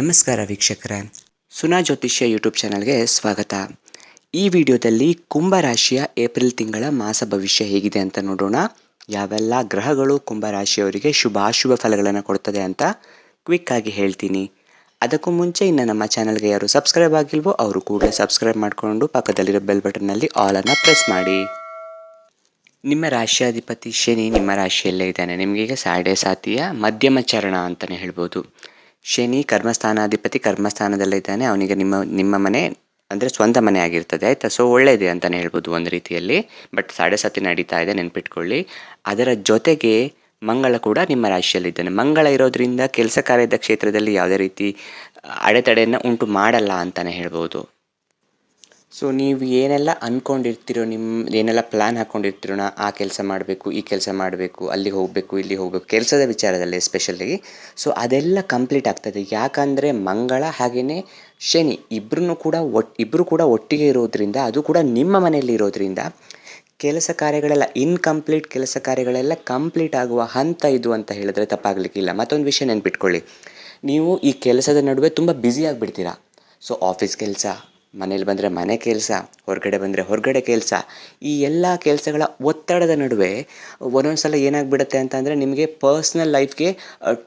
ನಮಸ್ಕಾರ ವೀಕ್ಷಕರೇ. ಸುನಾ ಜ್ಯೋತಿಷ್ಯ ಯೂಟ್ಯೂಬ್ ಚಾನಲ್ಗೆ ಸ್ವಾಗತ. ಈ ವಿಡಿಯೋದಲ್ಲಿ ಕುಂಭರಾಶಿಯ ಏಪ್ರಿಲ್ ತಿಂಗಳ ಮಾಸ ಭವಿಷ್ಯ ಹೇಗಿದೆ ಅಂತ ನೋಡೋಣ. ಯಾವೆಲ್ಲ ಗ್ರಹಗಳು ಕುಂಭರಾಶಿಯವರಿಗೆ ಶುಭಾಶುಭ ಫಲಗಳನ್ನು ಕೊಡ್ತದೆ ಅಂತ ಕ್ವಿಕ್ ಆಗಿ ಹೇಳ್ತೀನಿ. ಅದಕ್ಕೂ ಮುಂಚೆ ಇನ್ನು ನಮ್ಮ ಚಾನಲ್ಗೆ ಯಾರು ಸಬ್ಸ್ಕ್ರೈಬ್ ಆಗಿಲ್ವೋ ಅವರು ಕೂಡಲೇ ಸಬ್ಸ್ಕ್ರೈಬ್ ಮಾಡಿಕೊಂಡು ಪಕ್ಕದಲ್ಲಿರೋ ಬೆಲ್ ಬಟನ್ನಲ್ಲಿ ಆಲನ್ನು ಪ್ರೆಸ್ ಮಾಡಿ. ನಿಮ್ಮ ರಾಶಿಯಾಧಿಪತಿ ಶನಿ ನಿಮ್ಮ ರಾಶಿಯಲ್ಲೇ ಇದ್ದಾನೆ. ನಿಮಗೀಗ ಸಾಡೆ ಸಾತಿಯ ಮಧ್ಯಮ ಚರಣ ಅಂತಲೇ ಹೇಳ್ಬೋದು. ಶನಿ ಕರ್ಮಸ್ಥಾನಾಧಿಪತಿ ಕರ್ಮಸ್ಥಾನದಲ್ಲಿದ್ದಾನೆ ಅವನಿಗೆ ನಿಮ್ಮ ನಿಮ್ಮ ಮನೆ ಅಂದರೆ ಸ್ವಂತ ಮನೆ ಆಗಿರ್ತದೆ. ಆಯಿತಾ? ಸೊ ಒಳ್ಳೆಯದೇ ಅಂತಲೇ ಹೇಳ್ಬೋದು ಒಂದು ರೀತಿಯಲ್ಲಿ. ಬಟ್ ಸಾಡೆ ಸತಿ ನಡೀತಾ ಇದೆ, ನೆನ್ಪಿಟ್ಕೊಳ್ಳಿ. ಅದರ ಜೊತೆಗೆ ಮಂಗಳ ಕೂಡ ನಿಮ್ಮ ರಾಶಿಯಲ್ಲಿದ್ದಾನೆ ಮಂಗಳ ಇರೋದರಿಂದ ಕೆಲಸ ಕಾರ್ಯದ ಕ್ಷೇತ್ರದಲ್ಲಿ ಯಾವುದೇ ರೀತಿ ಅಡೆತಡೆಯನ್ನು ಉಂಟು ಮಾಡಲ್ಲ ಅಂತಲೇ ಹೇಳ್ಬೋದು. ಸೊ ನೀವು ಏನೆಲ್ಲ ಅಂದ್ಕೊಂಡಿರ್ತೀರೋ ನಿಮ್ಮ ಏನೆಲ್ಲ ಪ್ಲ್ಯಾನ್ ಹಾಕ್ಕೊಂಡಿರ್ತೀರೋ ಆ ಕೆಲಸ ಮಾಡಬೇಕು, ಈ ಕೆಲಸ ಮಾಡಬೇಕು ಅಲ್ಲಿಗೆ ಹೋಗಬೇಕು, ಇಲ್ಲಿ ಹೋಗಬೇಕು, ಕೆಲಸದ ವಿಚಾರದಲ್ಲಿ ಎಸ್ಪೆಷಲಿ ಸೊ ಅದೆಲ್ಲ ಕಂಪ್ಲೀಟ್ ಆಗ್ತದೆ. ಯಾಕಂದರೆ ಮಂಗಳ ಹಾಗೆಯೇ ಶನಿ ಇಬ್ಬರೂ ಕೂಡ ಒಟ್ಟು ಇಬ್ಬರು ಕೂಡ ಒಟ್ಟಿಗೆ ಇರೋದ್ರಿಂದ, ಅದು ಕೂಡ ನಿಮ್ಮ ಮನೆಯಲ್ಲಿ ಇರೋದ್ರಿಂದ ಕೆಲಸ ಕಾರ್ಯಗಳೆಲ್ಲ ಇನ್ಕಂಪ್ಲೀಟ್ ಕೆಲಸ ಕಾರ್ಯಗಳೆಲ್ಲ ಕಂಪ್ಲೀಟ್ ಆಗುವ ಹಂತ ಇದು ಅಂತ ಹೇಳಿದ್ರೆ ತಪ್ಪಾಗಲಿಕ್ಕಿಲ್ಲ ಮತ್ತೊಂದು ವಿಷಯ ನೆನ್ಪಿಟ್ಕೊಳ್ಳಿ. ನೀವು ಈ ಕೆಲಸದ ನಡುವೆ ತುಂಬ ಬ್ಯುಸಿ ಆಗಿಬಿಡ್ತೀರಾ. ಸೊ ಆಫೀಸ್ ಕೆಲಸ ಮನೇಲಿ ಬಂದರೆ ಮನೆ ಕೆಲಸ, ಹೊರಗಡೆ ಬಂದರೆ ಹೊರಗಡೆ ಕೆಲಸ. ಈ ಎಲ್ಲ ಕೆಲಸಗಳ ಒತ್ತಡದ ನಡುವೆ ಒಂದೊಂದು ಸಲ ಏನಾಗ್ಬಿಡುತ್ತೆ ಅಂತಂದರೆ ನಿಮಗೆ ಪರ್ಸ್ನಲ್ ಲೈಫ್ಗೆ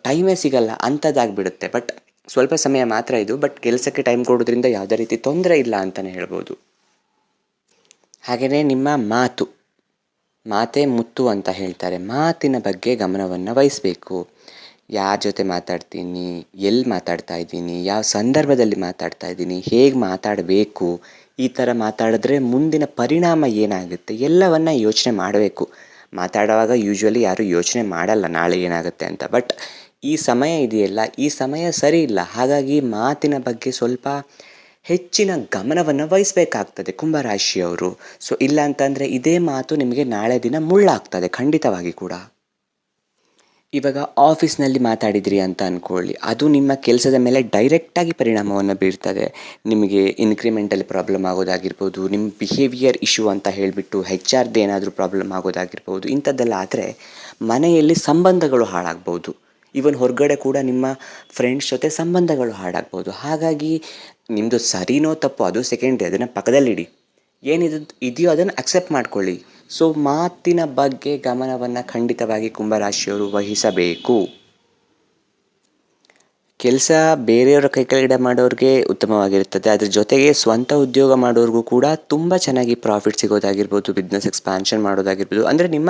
ಟೈಮೇ ಸಿಗಲ್ಲ ಅಂಥದ್ದಾಗ್ಬಿಡುತ್ತೆ ಬಟ್ ಸ್ವಲ್ಪ ಸಮಯ ಮಾತ್ರ ಇದು. ಬಟ್ ಕೆಲಸಕ್ಕೆ ಟೈಮ್ ಕೊಡೋದ್ರಿಂದ ಯಾವುದೇ ರೀತಿ ತೊಂದರೆ ಇಲ್ಲ ಅಂತಲೇ ಹೇಳ್ಬೋದು. ಹಾಗೆಯೇ ನಿಮ್ಮ ಮಾತು, ಮಾತೇ ಮುತ್ತು ಅಂತ ಹೇಳ್ತಾರೆ. ಮಾತಿನ ಬಗ್ಗೆ ಗಮನವನ್ನು ವಹಿಸಬೇಕು. ಯಾರ ಜೊತೆ ಮಾತಾಡ್ತೀನಿ ಎಲ್ಲಿ ಮಾತಾಡ್ತಾ ಇದ್ದೀನಿ, ಯಾವ ಸಂದರ್ಭದಲ್ಲಿ ಮಾತಾಡ್ತಾ ಇದ್ದೀನಿ, ಹೇಗೆ ಮಾತಾಡಬೇಕು, ಈ ಥರ ಮಾತಾಡಿದ್ರೆ ಮುಂದಿನ ಪರಿಣಾಮ ಏನಾಗುತ್ತೆ, ಎಲ್ಲವನ್ನು ಯೋಚನೆ ಮಾಡಬೇಕು. ಮಾತಾಡುವಾಗ ಯೂಶ್ವಲಿ ಯಾರೂ ಯೋಚನೆ ಮಾಡಲ್ಲ ನಾಳೆ ಏನಾಗುತ್ತೆ ಅಂತ. ಬಟ್ ಈ ಸಮಯ ಇದೆಯಲ್ಲ, ಈ ಸಮಯ ಸರಿ ಇಲ್ಲ. ಹಾಗಾಗಿ ಮಾತಿನ ಬಗ್ಗೆ ಸ್ವಲ್ಪ ಹೆಚ್ಚಿನ ಗಮನವನ್ನು ವಹಿಸಬೇಕಾಗ್ತದೆ ಕುಂಭರಾಶಿಯವರು. ಸೊ ಇಲ್ಲ ಅಂತಂದರೆ ಇದೇ ಮಾತು ನಿಮಗೆ ನಾಳೆ ದಿನ ಮುಳ್ಳಾಗ್ತದೆ, ಖಂಡಿತವಾಗಿ ಕೂಡ. ಇವಾಗ ಆಫೀಸ್ನಲ್ಲಿ ಮಾತಾಡಿದಿರಿ ಅಂತ ಅಂದ್ಕೊಳ್ಳಿ ಅದು ನಿಮ್ಮ ಕೆಲಸದ ಮೇಲೆ ಡೈರೆಕ್ಟಾಗಿ ಪರಿಣಾಮವನ್ನು ಬೀರ್ತದೆ. ನಿಮಗೆ ಇನ್ಕ್ರಿಮೆಂಟಲ್ಲಿ ಪ್ರಾಬ್ಲಮ್ ಆಗೋದಾಗಿರ್ಬೋದು, ನಿಮ್ಮ ಬಿಹೇವಿಯರ್ ಇಶ್ಯೂ ಅಂತ ಹೇಳಿಬಿಟ್ಟು ಹೆಚ್ ಆರ್ದು ಏನಾದರೂ ಪ್ರಾಬ್ಲಮ್ ಆಗೋದಾಗಿರ್ಬೋದು, ಇಂಥದ್ದೆಲ್ಲ ಆದರೆ ಮನೆಯಲ್ಲಿ ಸಂಬಂಧಗಳು ಹಾಳಾಗ್ಬೋದು. ಈವನ್ ಹೊರಗಡೆ ಕೂಡ ನಿಮ್ಮ ಫ್ರೆಂಡ್ಸ್ ಜೊತೆ ಸಂಬಂಧಗಳು ಹಾಳಾಗ್ಬೋದು. ಹಾಗಾಗಿ ನಿಮ್ಮದು ಸರಿನೋ ತಪ್ಪು ಅದು ಸೆಕೆಂಡ್ರಿ ಅದನ್ನು ಪಕ್ಕದಲ್ಲಿಡಿ. ಏನಿದು, ಇದೆಯೋ ಅದನ್ನು ಅಕ್ಸೆಪ್ಟ್ ಮಾಡ್ಕೊಳ್ಳಿ. ಸೊ ಮಾತಿನ ಬಗ್ಗೆ ಗಮನವನ್ನು ಖಂಡಿತವಾಗಿ ಕುಂಭರಾಶಿಯವರು ವಹಿಸಬೇಕು. ಕೆಲಸ ಬೇರೆಯವರ ಕೈ ಕೆಳಗಡೆ ಮಾಡೋರಿಗೆ ಉತ್ತಮವಾಗಿರುತ್ತದೆ. ಅದ್ರ ಜೊತೆಗೆ ಸ್ವಂತ ಉದ್ಯೋಗ ಮಾಡೋರಿಗೂ ಕೂಡ ತುಂಬ ಚೆನ್ನಾಗಿ ಪ್ರಾಫಿಟ್ ಸಿಗೋದಾಗಿರ್ಬೋದು ಬಿಸ್ನೆಸ್ ಎಕ್ಸ್ಪಾನ್ಷನ್ ಮಾಡೋದಾಗಿರ್ಬೋದು. ಅಂದರೆ ನಿಮ್ಮ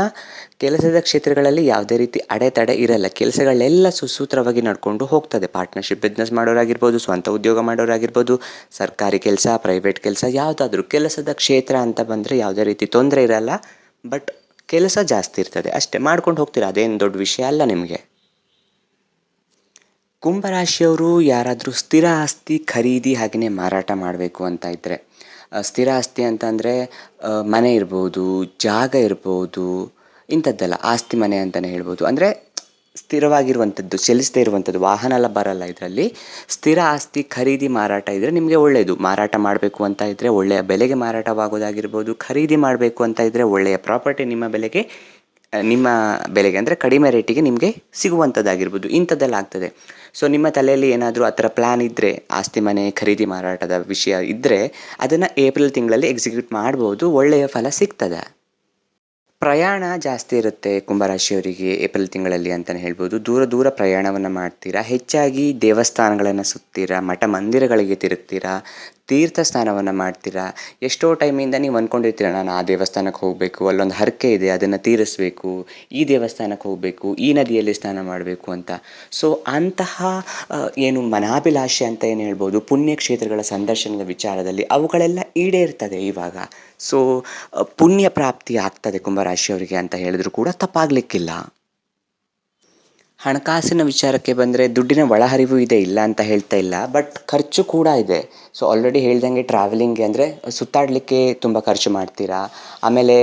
ಕೆಲಸದ ಕ್ಷೇತ್ರಗಳಲ್ಲಿ ಯಾವುದೇ ರೀತಿ ಅಡೆತಡೆ ಇರಲ್ಲ. ಕೆಲಸಗಳೆಲ್ಲ ಸುಸೂತ್ರವಾಗಿ ನಡ್ಕೊಂಡು ಹೋಗ್ತದೆ. ಪಾರ್ಟ್ನರ್ಶಿಪ್ ಬಿಸ್ನೆಸ್ ಮಾಡೋರಾಗಿರ್ಬೋದು, ಸ್ವಂತ ಉದ್ಯೋಗ ಮಾಡೋರಾಗಿರ್ಬೋದು, ಸರ್ಕಾರಿ ಕೆಲಸ ಪ್ರೈವೇಟ್ ಕೆಲಸ, ಯಾವುದಾದ್ರೂ ಕೆಲಸದ ಕ್ಷೇತ್ರ ಅಂತ ಬಂದರೆ ಯಾವುದೇ ರೀತಿ ತೊಂದರೆ ಇರಲ್ಲ. ಬಟ್ ಕೆಲಸ ಜಾಸ್ತಿ ಇರ್ತದೆ. ಅಷ್ಟೇ ಮಾಡ್ಕೊಂಡು ಹೋಗ್ತೀರಾ? ಅದೇನು ದೊಡ್ಡ ವಿಷಯ ಅಲ್ಲ ನಿಮಗೆ? ಕುಂಭರಾಶಿಯವರು ಯಾರಾದರೂ ಸ್ಥಿರ ಆಸ್ತಿ ಖರೀದಿ ಹಾಗೆಯೇ ಮಾರಾಟ ಮಾಡಬೇಕು ಅಂತ ಇದ್ದರೆ ಸ್ಥಿರ ಆಸ್ತಿ ಅಂತಂದರೆ ಮನೆ ಇರ್ಬೋದು, ಜಾಗ ಇರ್ಬೋದು, ಇಂಥದ್ದೆಲ್ಲ ಆಸ್ತಿ ಮನೆ ಅಂತಲೇ ಹೇಳ್ಬೋದು. ಅಂದರೆ ಸ್ಥಿರವಾಗಿರುವಂಥದ್ದು, ಚಲಿಸದೇ ಇರುವಂಥದ್ದು, ವಾಹನ ಎಲ್ಲ ಬರಲ್ಲ ಇದರಲ್ಲಿ. ಸ್ಥಿರ ಆಸ್ತಿ ಖರೀದಿ ಮಾರಾಟ ಇದ್ದರೆ ನಿಮಗೆ ಒಳ್ಳೆಯದು ಮಾರಾಟ ಮಾಡಬೇಕು ಅಂತ ಇದ್ದರೆ ಒಳ್ಳೆಯ ಬೆಲೆಗೆ ಮಾರಾಟವಾಗೋದಾಗಿರ್ಬೋದು, ಖರೀದಿ ಮಾಡಬೇಕು ಅಂತ ಇದ್ದರೆ ಒಳ್ಳೆಯ ಪ್ರಾಪರ್ಟಿ ನಿಮ್ಮ ಬೆಲೆಗೆ ನಿಮ್ಮ ಬೆಲೆಗೆ ಅಂದರೆ ಕಡಿಮೆ ರೇಟಿಗೆ ನಿಮಗೆ ಸಿಗುವಂಥದ್ದಾಗಿರ್ಬೋದು ಇಂಥದ್ದೆಲ್ಲ ಆಗ್ತದೆ ಸೊ ನಿಮ್ಮ ತಲೆಯಲ್ಲಿ ಏನಾದರೂ ಆ ಥರ ಪ್ಲ್ಯಾನ್ ಇದ್ದರೆ ಆಸ್ತಿ ಮನೆ ಖರೀದಿ ಮಾರಾಟದ ವಿಷಯ ಇದ್ದರೆ ಅದನ್ನು ಏಪ್ರಿಲ್ ತಿಂಗಳಲ್ಲಿ ಎಕ್ಸಿಕ್ಯೂಟ್ ಮಾಡ್ಬೋದು, ಒಳ್ಳೆಯ ಫಲ ಸಿಗ್ತದೆ. ಪ್ರಯಾಣ ಜಾಸ್ತಿ ಇರುತ್ತೆ ಕುಂಭರಾಶಿಯವರಿಗೆ ಏಪ್ರಿಲ್ ತಿಂಗಳಲ್ಲಿ ಅಂತಲೇ ಹೇಳ್ಬೋದು. ದೂರ ದೂರ ಪ್ರಯಾಣವನ್ನು ಮಾಡ್ತೀರಾ? ಹೆಚ್ಚಾಗಿ ದೇವಸ್ಥಾನಗಳನ್ನು ಸುತ್ತೀರಾ? ಮಠ ಮಂದಿರಗಳಿಗೆ ತಿರುಗ್ತೀರಾ? ತೀರ್ಥ ಸ್ನಾನವನ್ನು ಮಾಡ್ತೀರಾ? ಎಷ್ಟೋ ಟೈಮಿಂದ ನೀವು ಅಂದ್ಕೊಂಡಿರ್ತೀರ ನಾನು ಆ ದೇವಸ್ಥಾನಕ್ಕೆ ಹೋಗಬೇಕು, ಅಲ್ಲೊಂದು ಹರಕೆ ಇದೆ, ಅದನ್ನು ತೀರಿಸಬೇಕು, ಈ ದೇವಸ್ಥಾನಕ್ಕೆ ಹೋಗಬೇಕು, ಈ ನದಿಯಲ್ಲಿ ಸ್ನಾನ ಮಾಡಬೇಕು ಅಂತ. ಸೊ ಅಂತಹ ಏನು ಮನಾಭಿಲಾಷೆ ಅಂತ ಏನು ಹೇಳ್ಬೋದು, ಪುಣ್ಯಕ್ಷೇತ್ರಗಳ ಸಂದರ್ಶನದ ವಿಚಾರದಲ್ಲಿ ಅವುಗಳೆಲ್ಲ ಈಡೇರ್ತದೆ ಇವಾಗ. ಸೊ ಪುಣ್ಯ ಪ್ರಾಪ್ತಿ ಆಗ್ತದೆ ಕುಂಭರಾಶಿಯವರಿಗೆ ಅಂತ ಹೇಳಿದ್ರು ಕೂಡ ತಪ್ಪಾಗಲಿಕ್ಕಿಲ್ಲ. ಹಣಕಾಸಿನ ವಿಚಾರಕ್ಕೆ ಬಂದರೆ ದುಡ್ಡಿನ ಒಳಹರಿವು ಇದೆ, ಇಲ್ಲ ಅಂತ ಹೇಳ್ತಾ ಇಲ್ಲ ಬಟ್ ಖರ್ಚು ಕೂಡ ಇದೆ. ಸೊ ಆಲ್ರೆಡಿ ಹೇಳ್ದಂಗೆ ಟ್ರಾವೆಲಿಂಗ್ಗೆ ಅಂದರೆ ಸುತ್ತಾಡಲಿಕ್ಕೆ ತುಂಬ ಖರ್ಚು ಮಾಡ್ತೀರಾ? ಆಮೇಲೆ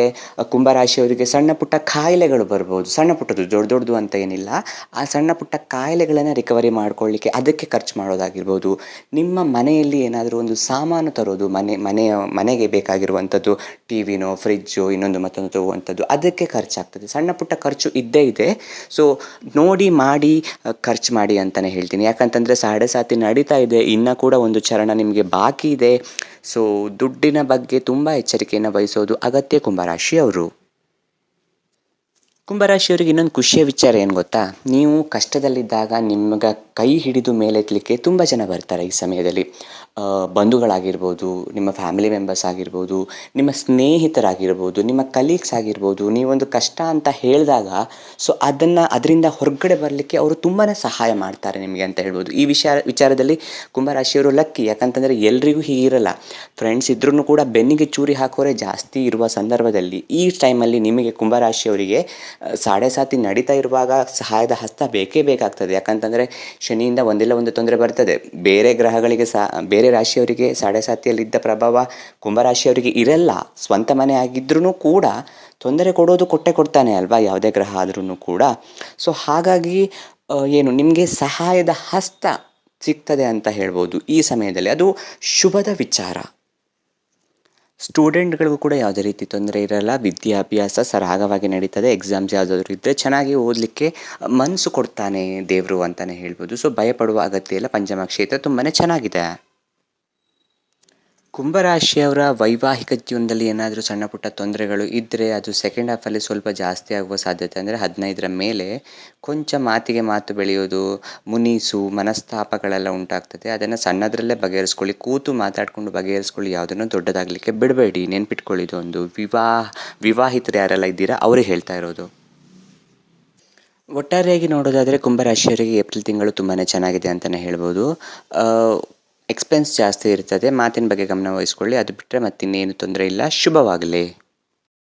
ಕುಂಭರಾಶಿಯವರಿಗೆ ಸಣ್ಣ ಪುಟ್ಟ ಕಾಯಿಲೆಗಳು ಬರ್ಬೋದು. ಸಣ್ಣ ಪುಟ್ಟದು ದೊಡ್ಡ ದೊಡ್ಡದು ಅಂತ ಏನಿಲ್ಲ. ಆ ಸಣ್ಣ ಪುಟ್ಟ ಕಾಯಿಲೆಗಳನ್ನು ರಿಕವರಿ ಮಾಡ್ಕೊಳ್ಳಿಕ್ಕೆ ಅದಕ್ಕೆ ಖರ್ಚು ಮಾಡೋದಾಗಿರ್ಬೋದು. ನಿಮ್ಮ ಮನೆಯಲ್ಲಿ ಏನಾದರೂ ಒಂದು ಸಾಮಾನು ತರೋದು, ಮನೆ, ಮನೆಯ, ಮನೆಗೆ ಬೇಕಾಗಿರುವಂಥದ್ದು ಟಿ ವಿನೋ ಫ್ರಿಜ್ಜು ಇನ್ನೊಂದು ಮತ್ತೊಂದು ತಗೋವಂಥದ್ದು ಅದಕ್ಕೆ ಖರ್ಚಾಗ್ತದೆ. ಸಣ್ಣ ಪುಟ್ಟ ಖರ್ಚು ಇದ್ದೇ ಇದೆ. ಸೊ ನೋಡಿ ಮಾಡಿ ಖರ್ಚು ಮಾಡಿ ಅಂತಲೇ ಹೇಳ್ತೀನಿ. ಯಾಕಂತಂದರೆ ಸಾಡೆ ಸಾತಿ ನಡೀತಾ ಇದೆ, ಇನ್ನೂ ಕೂಡ ಒಂದು ಚರಣ ನಿಮಗೆ ಬಾಕಿ ಇದೆ. ಸೊ ದುಡ್ಡಿನ ಬಗ್ಗೆ ತುಂಬ ಎಚ್ಚರಿಕೆಯನ್ನು ವಹಿಸೋದು ಅಗತ್ಯ ಕುಂಭರಾಶಿಯವರು. ಕುಂಭರಾಶಿಯವರಿಗೆ ಇನ್ನೊಂದು ಖುಷಿಯ ವಿಚಾರ ಏನು ಗೊತ್ತಾ? ನೀವು ಕಷ್ಟದಲ್ಲಿದ್ದಾಗ ನಿಮ್ಗೆ ಕೈ ಹಿಡಿದು ಮೇಲೆತ್ತಲಿಕ್ಕೆ ತುಂಬ ಜನ ಬರ್ತಾರೆ ಈ ಸಮಯದಲ್ಲಿ. ಬಂಧುಗಳಾಗಿರ್ಬೋದು, ನಿಮ್ಮ ಫ್ಯಾಮಿಲಿ ಮೆಂಬರ್ಸ್ ಆಗಿರ್ಬೋದು, ನಿಮ್ಮ ಸ್ನೇಹಿತರಾಗಿರ್ಬೋದು, ನಿಮ್ಮ ಕಲೀಗ್ಸ್ ಆಗಿರ್ಬೋದು, ನೀವೊಂದು ಕಷ್ಟ ಅಂತ ಹೇಳಿದಾಗ ಸೊ ಅದನ್ನು ಅದರಿಂದ ಹೊರಗಡೆ ಬರಲಿಕ್ಕೆ ಅವರು ತುಂಬಾ ಸಹಾಯ ಮಾಡ್ತಾರೆ ನಿಮಗೆ ಅಂತ ಹೇಳ್ಬೋದು. ಈ ವಿಚಾರ ವಿಚಾರದಲ್ಲಿ ಕುಂಭರಾಶಿಯವರು ಲಕ್ಕಿ, ಯಾಕಂತಂದರೆ ಎಲ್ರಿಗೂ ಹೀಗಿರಲ್ಲ ಫ್ರೆಂಡ್ಸ್ ಇದ್ರೂ ಕೂಡ ಬೆನ್ನಿಗೆ ಚೂರಿ ಹಾಕೋರೆ ಜಾಸ್ತಿ ಇರುವ ಸಂದರ್ಭದಲ್ಲಿ ಈ ಟೈಮಲ್ಲಿ ನಿಮಗೆ ಕುಂಭರಾಶಿಯವರಿಗೆ ಸಾಡೆ ಸಾತಿ ನಡೀತಾ ಇರುವಾಗ ಸಹಾಯದ ಹಸ್ತ ಬೇಕೇ ಬೇಕಾಗ್ತದೆ. ಯಾಕಂತಂದರೆ ಶನಿಯಿಂದ ಒಂದಿಲ್ಲ ಒಂದು ತೊಂದರೆ ಬರ್ತದೆ. ಬೇರೆ ಗ್ರಹಗಳಿಗೆ ಸಹ ಬೇರೆ ರಾಶಿಯವರಿಗೆ ಸಾಡೆ ಸಾತಿಯಲ್ಲಿದ್ದ ಪ್ರಭಾವ ಕುಂಭರಾಶಿಯವರಿಗೆ ಇರಲ್ಲ. ಸ್ವಂತ ಮನೆ ಆಗಿದ್ರೂ ಕೂಡ ತೊಂದರೆ ಕೊಡೋದು ಕೊಟ್ಟೆ ಕೊಡ್ತಾನೆ ಅಲ್ವಾ? ಯಾವುದೇ ಗ್ರಹ ಆದ್ರೂ ಕೂಡ. ಸೊ ಹಾಗಾಗಿ ಏನು ನಿಮಗೆ ಸಹಾಯದ ಹಸ್ತ ಸಿಗ್ತದೆ ಅಂತ ಹೇಳ್ಬೋದು ಈ ಸಮಯದಲ್ಲಿ. ಅದು ಶುಭದ ವಿಚಾರ. ಸ್ಟೂಡೆಂಟ್ಗಳಿಗೂ ಕೂಡ ಯಾವುದೇ ರೀತಿ ತೊಂದರೆ ಇರಲ್ಲ, ವಿದ್ಯಾಭ್ಯಾಸ ಸರಾಗವಾಗಿ ನಡೀತದೆ, ಎಕ್ಸಾಮ್ಸ್ ಯಾವುದಾದ್ರು ಇದ್ದರೆ ಚೆನ್ನಾಗಿ ಓದಲಿಕ್ಕೆ ಮನಸ್ಸು ಕೊಡ್ತಾನೆ ದೇವರು ಅಂತಲೇ ಹೇಳ್ಬೋದು. ಸೊ ಭಯಪಡುವ ಅಗತ್ಯ ಇಲ್ಲ ಪಂಚಮ ಕ್ಷೇತ್ರ ತುಂಬಾ ಚೆನ್ನಾಗಿದೆ. ಕುಂಭರಾಶಿಯವರ ವೈವಾಹಿಕ ಜೀವನದಲ್ಲಿ ಏನಾದರೂ ಸಣ್ಣ ಪುಟ್ಟ ತೊಂದರೆಗಳು ಇದ್ದರೆ ಅದು ಸೆಕೆಂಡ್ ಹಾಫಲ್ಲಿ ಸ್ವಲ್ಪ ಜಾಸ್ತಿ ಆಗುವ ಸಾಧ್ಯತೆ ಅಂದರೆ ಹದಿನೈದರ ಮೇಲೆ ಕೊಂಚ ಮಾತಿಗೆ ಮಾತು ಬೆಳೆಯೋದು, ಮುನಿಸು, ಮನಸ್ತಾಪಗಳೆಲ್ಲ ಉಂಟಾಗ್ತದೆ. ಅದನ್ನು ಸಣ್ಣದರಲ್ಲೇ ಬಗೆಹರಿಸ್ಕೊಳ್ಳಿ, ಕೂತು ಮಾತಾಡಿಕೊಂಡು ಬಗೆಹರಿಸ್ಕೊಳ್ಳಿ, ಯಾವುದನ್ನು ದೊಡ್ಡದಾಗಲಿಕ್ಕೆ ಬಿಡಬೇಡಿ, ನೆನ್ಪಿಟ್ಕೊಳ್ಳಿ ಇದೊಂದು ವಿವಾಹ, ವಿವಾಹಿತರು ಯಾರೆಲ್ಲ ಇದ್ದೀರಾ ಅವರೇ ಹೇಳ್ತಾ ಇರೋದು. ಒಟ್ಟಾರೆಯಾಗಿ ನೋಡೋದಾದರೆ ಕುಂಭರಾಶಿಯವರಿಗೆ ಏಪ್ರಿಲ್ ತಿಂಗಳು ತುಂಬಾ ಚೆನ್ನಾಗಿದೆ ಅಂತಲೇ ಹೇಳ್ಬೋದು. ಎಕ್ಸ್ಪೆನ್ಸ್ ಜಾಸ್ತಿ ಇರ್ತದೆ ಮಾತಿನ ಬಗ್ಗೆ ಗಮನ ವಹಿಸ್ಕೊಳ್ಳಿ. ಅದು ಬಿಟ್ಟರೆ ಮತ್ತಿನ್ನೇನು ತೊಂದರೆ ಇಲ್ಲ. ಶುಭವಾಗಲಿ.